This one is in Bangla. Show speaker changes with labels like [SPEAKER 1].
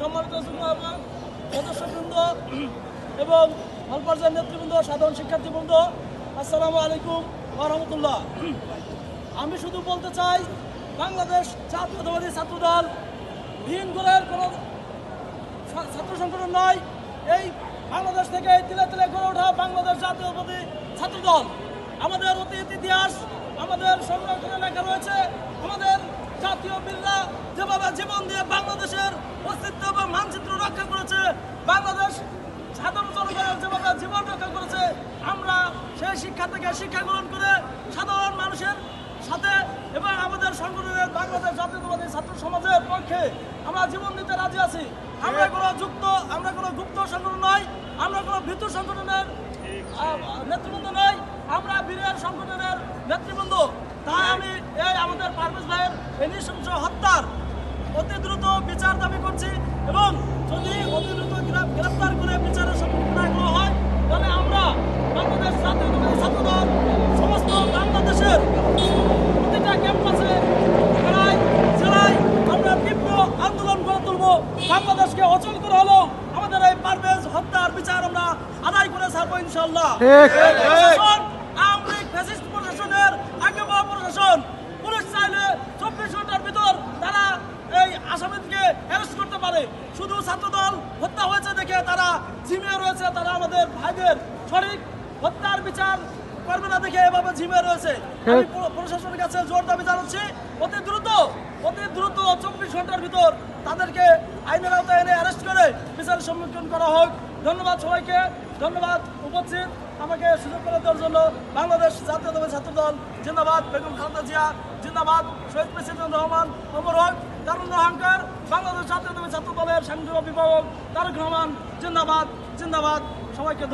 [SPEAKER 1] সম্মানিত সদস্যবৃন্দ এবং হল পর্যায়ের নেতৃবৃন্দ, সাধারণ শিক্ষার্থীবৃন্দ, আসসালামু আলাইকুম রহমতুল্লাহ। আমি শুধু বলতে চাই, বাংলাদেশ জাতীয়তাবাদী ছাত্রদল ভিন গোলের কোনো ছাত্র সংগঠন নয়, এই বাংলাদেশ থেকে তিলে তিলে গড়ে জাতীয় যেভাবে জীবন দিয়ে বাংলাদেশের অস্তিত্ব এবং মানচিত্র রক্ষা করেছে বাংলাদেশ সাধারণ জনগণের যেভাবে জীবন রক্ষা করেছে আমরা সেই শিক্ষা থেকে শিক্ষা গ্রহণ করে সাধারণ মানুষের সাথে এবং আমাদের সংগঠনের বাংলাদেশ জাতীয়তাবাদী ছাত্র সমাজের পক্ষে আমরা জীবন দিতে রাজি আছি। আমরা কোনো যুক্ত আমরা কোনো গুপ্ত সংগঠন নয় আমরা কোনো ভীতু সংগঠনের নেতৃবৃন্দ নয় আমরা বীরের সংগঠনের নেতৃবৃন্দ। তাই আমি পারভেজ ভাইয়ের এই নৃশংস হত্যার অতি দ্রুত বিচার দাবি করছি এবং যদি অতি দ্রুত গ্রেফতার করে বিচারের সম্মুখীন করা হয় তাহলে আমরা বাংলাদেশ জাতীয়তাবাদী ছাত্রদল সমস্ত বাংলাদেশের প্রতিটা ক্যাম্পাসে পাড়ায় জেলায় আমরা তীব্র আন্দোলন করে তুলব। বাংলাদেশকে অচল করে হলেও আমাদের এই পারভেজ হত্যার বিচার আমরা আদায় করে ছাড়বো ইনশাল্লাহ প্রশাসন আওয়ামী লীগ ফ্যাসিস্ট প্রশাসনের আগে বড় প্রশাসন পুলিশ চাইলে চব্বিশ ঘণ্টার ভিতর তারা এই আসামিকে অ্যারেস্ট করতে পারে শুধু ছাত্রদল হত্যা হয়েছে দেখে তারা ঝিমিয়ে রয়েছে তারা আমাদের ভাইদের সঠিক হত্যার বিচার করবে না দেখে এভাবে ঝিমিয়ে রয়েছে। আমি প্র- প্রশাসনের কাছে জোর দাবি জানাচ্ছি অতি দ্রুত অতি দ্রুত চব্বিশ ঘণ্টার ভিতর তাদেরকে আইনের আওতায় এনে অ্যারেস্ট করে বিচারের সম্মুখীন করা হোক। ধন্যবাদ সবাইকে ধন্যবাদ উপস্থিত। আমাকে সুযোগ করে দেওয়ার জন্য বাংলাদেশ জাতীয়তাবাদী ছাত্র দল জিন্দাবাদ বেগম খালেদা জিয়া জিন্দাবাদ শহীদ প্রেসিডেন্ট রহমান অমর হক। তারুণ্য অহংকার বাংলাদেশ ছাত্র দলের সাংসদ অভিভাবক তারক রহমান জিন্দাবাদ জিন্দাবাদ। সবাইকে